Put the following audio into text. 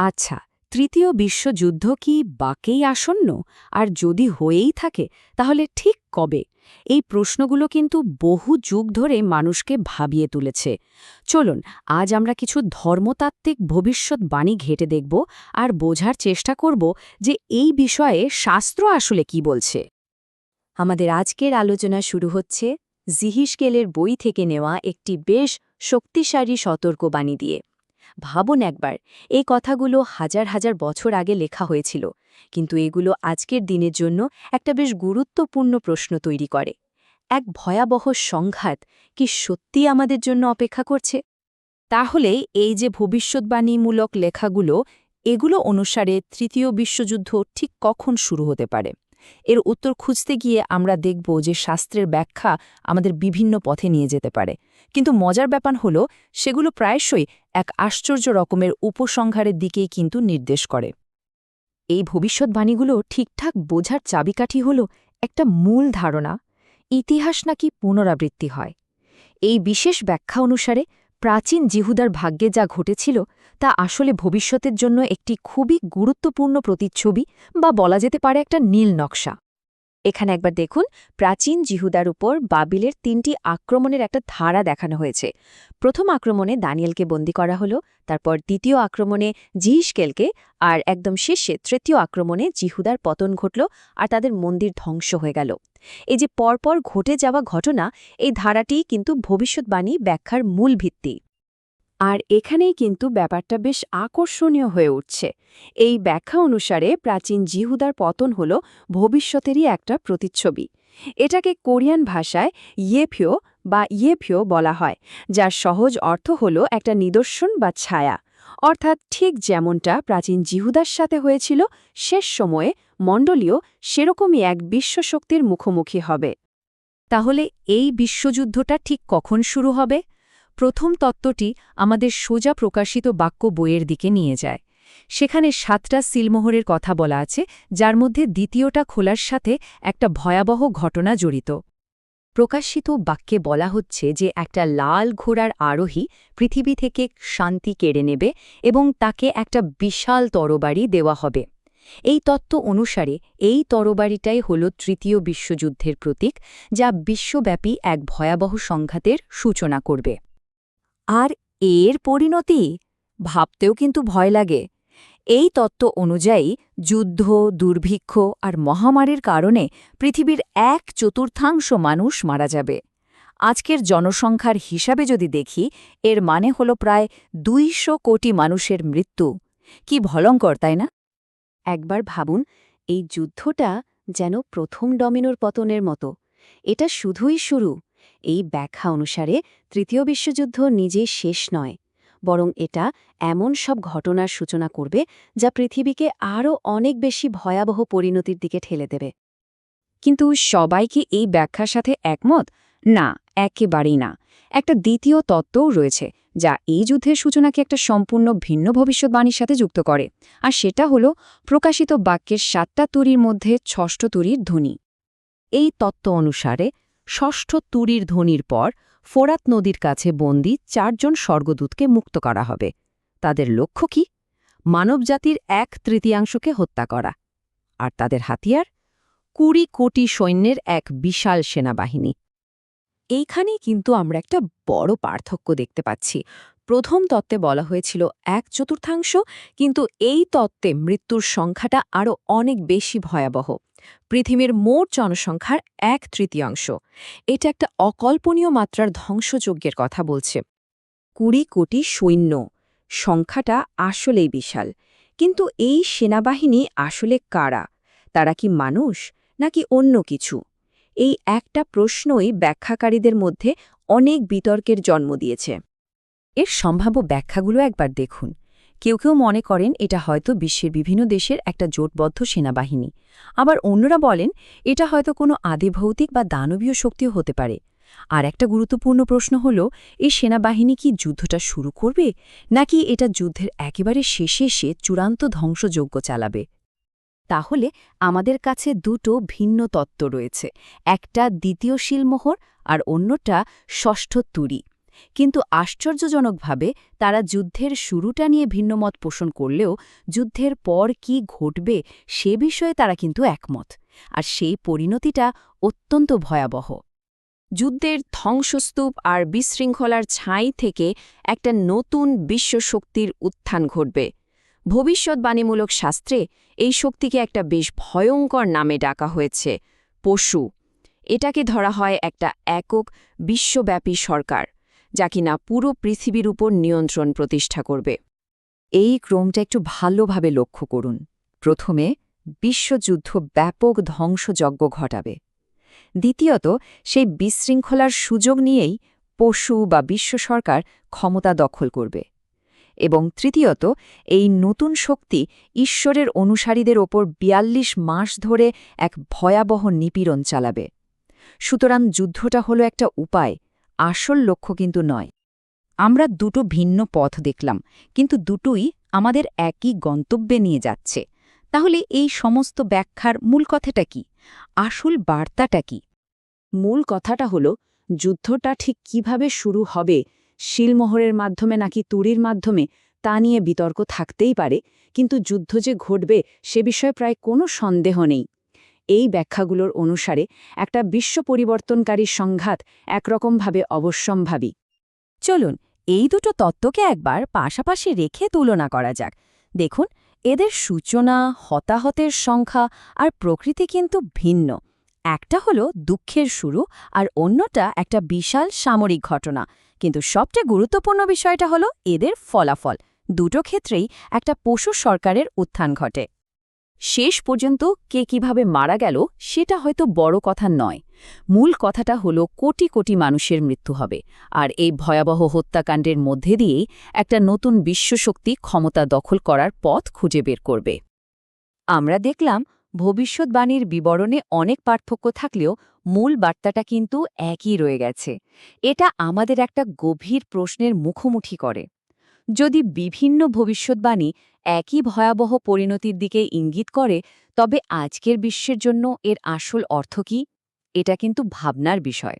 আচ্ছা তৃতীয় বিশ্বযুদ্ধ কি বাকেই আসন্ন? আর যদি হয়েই থাকে, তাহলে ঠিক কবে? এই প্রশ্নগুলো কিন্তু বহু যুগ ধরে মানুষকে ভাবিয়ে তুলেছে। চলুন, আজ আমরা কিছু ধর্মতাত্ত্বিক ভবিষ্যৎবাণী ঘেটে দেখব আর বোঝার চেষ্টা করব যে এই বিষয়ে শাস্ত্র আসলে কি বলছে। আমাদের আজকের আলোচনা শুরু হচ্ছে জিহিসকেলের বই থেকে নেওয়া একটি বেশ শক্তিশালী সতর্কবাণী দিয়ে। ভাবুন একবার, এই কথাগুলো হাজার হাজার বছর আগে লেখা হয়েছিল, কিন্তু এগুলো আজকের দিনের জন্য একটা বেশ গুরুত্বপূর্ণ প্রশ্ন তৈরি করে। এক ভয়াবহ সংঘাত কি সত্যি আমাদের জন্য অপেক্ষা করছে? তাহলে এই যে ভবিষ্যৎবাণীমূলক লেখাগুলো, এগুলো অনুসারে তৃতীয় বিশ্বযুদ্ধ ঠিক কখন শুরু হতে পারে? এর উত্তর খুঁজতে গিয়ে আমরা দেখব যে শাস্ত্রের ব্যাখ্যা আমাদের বিভিন্ন পথে নিয়ে যেতে পারে। কিন্তু মজার ব্যাপার হল, সেগুলো প্রায়শই এক আশ্চর্য রকমের উপসংহারের দিকেই কিন্তু নির্দেশ করে। এই ভবিষ্যৎবাণীগুলো ঠিকঠাক বোঝার চাবিকাঠি হল একটা মূল ধারণা, ইতিহাস নাকি পুনরাবৃত্তি হয়। এই বিশেষ ব্যাখ্যা অনুসারে প্রাচীন জিহুদার ভাগ্যে যা ঘটেছিল, তা আসলে ভবিষ্যতের জন্য একটি খুবই গুরুত্বপূর্ণ প্রতিচ্ছবি বা বলা যেতে পারে একটা নীল নকশা। এখানে একবার দেখুন, প্রাচীন জিহুদার উপর বাবিলের তিনটি আক্রমণের একটা ধারা দেখানো হয়েছে। প্রথম আক্রমণে দানিয়েলকে বন্দী করা হলো, তারপর দ্বিতীয় আক্রমণে জিহিসকেলকে, আর একদম শেষে তৃতীয় আক্রমণে জিহুদার পতন ঘটল আর তাদের মন্দির ধ্বংস হয়ে গেল। এই যে পরপর ঘটে যাওয়া ঘটনা, এই ধারাটি কিন্তু ভবিষ্যৎবাণী ব্যাখ্যার মূল ভিত্তি। আর এখানেই কিন্তু ব্যাপারটা বেশ আকর্ষণীয় হয়ে উঠছে। এই ব্যাখ্যা অনুসারে প্রাচীন জিহুদার পতন হল ভবিষ্যতেরই একটা প্রতিচ্ছবি। এটাকে কোরিয়ান ভাষায় ইয়েফিও বা ইয়েফিও বলা হয়, যার সহজ অর্থ হল একটা নিদর্শন বা ছায়া। অর্থাৎ ঠিক যেমনটা প্রাচীন জিহুদার সাথে হয়েছিল, শেষ সময়ে মণ্ডলীয় সেরকমই এক বিশ্বশক্তির মুখোমুখি হবে। তাহলে এই বিশ্বযুদ্ধটা ঠিক কখন শুরু হবে? প্রথম তত্ত্বটি আমাদের সোজা প্রকাশিত বাক্য বইয়ের দিকে নিয়ে যায়। সেখানে সাতটা সিলমোহরের কথা বলা আছে, যার মধ্যে দ্বিতীয়টা খোলার সাথে একটা ভয়াবহ ঘটনা জড়িত। প্রকাশিত বাক্যে বলা হচ্ছে যে একটা লাল ঘোড়ার আরোহী পৃথিবী থেকে শান্তি কেড়ে নেবে এবং তাকে একটা বিশাল তরবারি দেওয়া হবে। এই তত্ত্ব অনুসারে এই তরবারিটাই হল তৃতীয় বিশ্বযুদ্ধের প্রতীক, যা বিশ্বব্যাপী এক ভয়াবহ সংঘাতের সূচনা করবে। আর এর পরিণতি? ভাবতেও কিন্তু ভয় লাগে। এই তত্ত্ব অনুযায়ী যুদ্ধ, দুর্ভিক্ষ আর মহামারীর কারণে পৃথিবীর এক চতুর্থাংশ মানুষ মারা যাবে। আজকের জনসংখ্যার হিসাবে যদি দেখি, এর মানে হল প্রায় দুইশো কোটি মানুষের মৃত্যু। কি ভলঙ্কর তাই না? একবার ভাবুন, এই যুদ্ধটা যেন প্রথম ডমিনোর পতনের মতো। এটা শুধুই শুরু। এই ব্যাখ্যা অনুসারে তৃতীয় বিশ্বযুদ্ধ নিজে শেষ নয়, বরং এটা এমন সব ঘটনার সূচনা করবে যা পৃথিবীকে আরও অনেক বেশি ভয়াবহ পরিণতির দিকে ঠেলে দেবে। কিন্তু সবাই কি এই ব্যাখ্যার সাথে একমত? না, একেবারেই না। একটা দ্বিতীয় তত্ত্বও রয়েছে, যা এই যুদ্ধের সূচনাকে একটা সম্পূর্ণ ভিন্ন ভবিষ্যৎবাণীর সাথে যুক্ত করে, আর সেটা হল প্রকাশিত বাক্যের সাতটা তুরির মধ্যে ষষ্ঠ তুরির ধ্বনি। এই তত্ত্ব অনুসারে ষষ্ঠ তুরির ধ্বনির পর ফোরাত নদীর কাছে বন্দি চারজন স্বর্গদূতকে মুক্ত করা হবে। তাদের লক্ষ্য কি? মানবজাতির এক তৃতীয়াংশকে হত্যা করা। আর তাদের হাতিয়ার? কুড়ি কোটি সৈন্যের এক বিশাল সেনাবাহিনী। এইখানেই কিন্তু আমরা একটা বড় পার্থক্য দেখতে পাচ্ছি। প্রথম তত্ত্বে বলা হয়েছিল এক চতুর্থাংশ, কিন্তু এই তত্ত্বে মৃত্যুর সংখ্যাটা আরও অনেক বেশি ভয়াবহ। পৃথিবীর মোট জনসংখ্যার এক তৃতীয়াংশ। এটা একটা অকল্পনীয় মাত্রার ধ্বংসযজ্ঞের কথা বলছে। কুড়ি কোটি সৈন্য। সংখ্যাটা আসলেই বিশাল। কিন্তু এই সেনাবাহিনী আসলে কারা? তারা কি মানুষ, নাকি অন্য কিছু? এই একটা প্রশ্নই ব্যাখ্যাকারীদের মধ্যে অনেক বিতর্কের জন্ম দিয়েছে। এর সম্ভাব্য ব্যাখ্যাগুলো একবার দেখুন। কেউ কেউ মনে করেন এটা হয়তো বিশ্বের বিভিন্ন দেশের একটা জোটবদ্ধ সেনাবাহিনী। আবার অন্যরা বলেন, এটা হয়তো কোনো আদিভৌতিক বা দানবীয় শক্তিও হতে পারে। আর একটা গুরুত্বপূর্ণ প্রশ্ন হল, এই সেনাবাহিনী কি যুদ্ধটা শুরু করবে, নাকি এটা যুদ্ধের একেবারে শেষে এসে চূড়ান্ত ধ্বংসযোগ্য চালাবে? তাহলে আমাদের কাছে দুটো ভিন্ন তত্ত্ব রয়েছে, একটা দ্বিতীয় শিলমোহর আর অন্যটা ষষ্ঠ তুরি। কিন্তু আশ্চর্যজনকভাবে তারা যুদ্ধের শুরুটা নিয়ে ভিন্নমত পোষণ করলেও যুদ্ধের পর কি ঘটবে সে বিষয়ে তারা কিন্তু একমত। আর সেই পরিণতিটা অত্যন্ত ভয়াবহ। যুদ্ধের ধ্বংসস্তূপ আর বিশৃঙ্খলার ছাই থেকে একটা নতুন বিশ্বশক্তির উত্থান ঘটবে। ভবিষ্যৎবাণীমূলক শাস্ত্রে এই শক্তিকে একটা বেশ ভয়ঙ্কর নামে ডাকা হয়েছে, পশু। এটাকে ধরা হয় একটা একক বিশ্বব্যাপী সরকার। যা কিনা পুরো পৃথিবীর উপর নিয়ন্ত্রণ প্রতিষ্ঠা করবে। এই ক্রমটা একটু ভালোভাবে লক্ষ্য করুন। প্রথমে বিশ্বযুদ্ধ ব্যাপক ধ্বংসযজ্ঞ ঘটাবে। দ্বিতীয়ত, সেই বিশৃঙ্খলার সুযোগ নিয়েই পশু বা বিশ্ব সরকার ক্ষমতা দখল করবে। এবং তৃতীয়ত, এই নতুন শক্তি ঈশ্বরের অনুসারীদের ওপর ৪২ মাস ধরে এক ভয়াবহ নিপীড়ন চালাবে। সুতরাং যুদ্ধটা হলো একটা উপায়। আসল লক্ষ্য কিন্তু নয়। আমরা দুটো ভিন্ন পথ দেখলাম, কিন্তু দুটোই আমাদের একই গন্তব্যে নিয়ে যাচ্ছে। তাহলে এই সমস্ত ব্যাখ্যার মূল কথাটা কি? আসল বার্তাটা কি? মূল কথাটা হলো, যুদ্ধটা ঠিক কীভাবে শুরু হবে? শিলমোহরের মাধ্যমে নাকি তুরির মাধ্যমে? তা নিয়ে বিতর্ক থাকতেই পারে, কিন্তু যুদ্ধ যে ঘটবে সে বিষয়ে প্রায় কোনো সন্দেহ নেই। এই ব্যাখ্যাগুলোর অনুসারে একটা বিশ্ব পরিবর্তনকারী সংঘাত একরকমভাবে অবশ্যম্ভাবী। চলুন, এই দুটো তত্ত্বকে একবার পাশাপাশি রেখে তুলনা করা যাক। দেখুন, এদের সূচনা, হতাহতের সংখ্যা আর প্রকৃতি কিন্তু ভিন্ন। একটা হলো দুঃখের শুরু আর অন্যটা একটা বিশাল সামরিক ঘটনা। কিন্তু সবচেয়ে গুরুত্বপূর্ণ বিষয়টা হলো এদের ফলাফল। দুটো ক্ষেত্রেই একটা পশু সরকারের উত্থান ঘটে। শেষ পর্যন্ত কে কীভাবে মারা গেল সেটা হয়তো বড় কথা নয়। মূল কথাটা হলো কোটি কোটি মানুষের মৃত্যু হবে। আর এই ভয়াবহ হত্যাকাণ্ডের মধ্যে দিয়েই একটা নতুন বিশ্বশক্তি ক্ষমতা দখল করার পথ খুঁজে বের করবে। আমরা দেখলাম ভবিষ্যৎবাণীর বিবরণে অনেক পার্থক্য থাকলেও মূল বার্তাটা কিন্তু একই রয়ে গেছে। এটা আমাদের একটা গভীর প্রশ্নের মুখোমুখি করে। যদি বিভিন্ন ভবিষ্যৎবাণী একই ভয়াবহ পরিণতির দিকে ইঙ্গিত করে, তবে আজকের বিশ্বের জন্য এর আসল অর্থ কী? এটা কিন্তু ভাবনার বিষয়।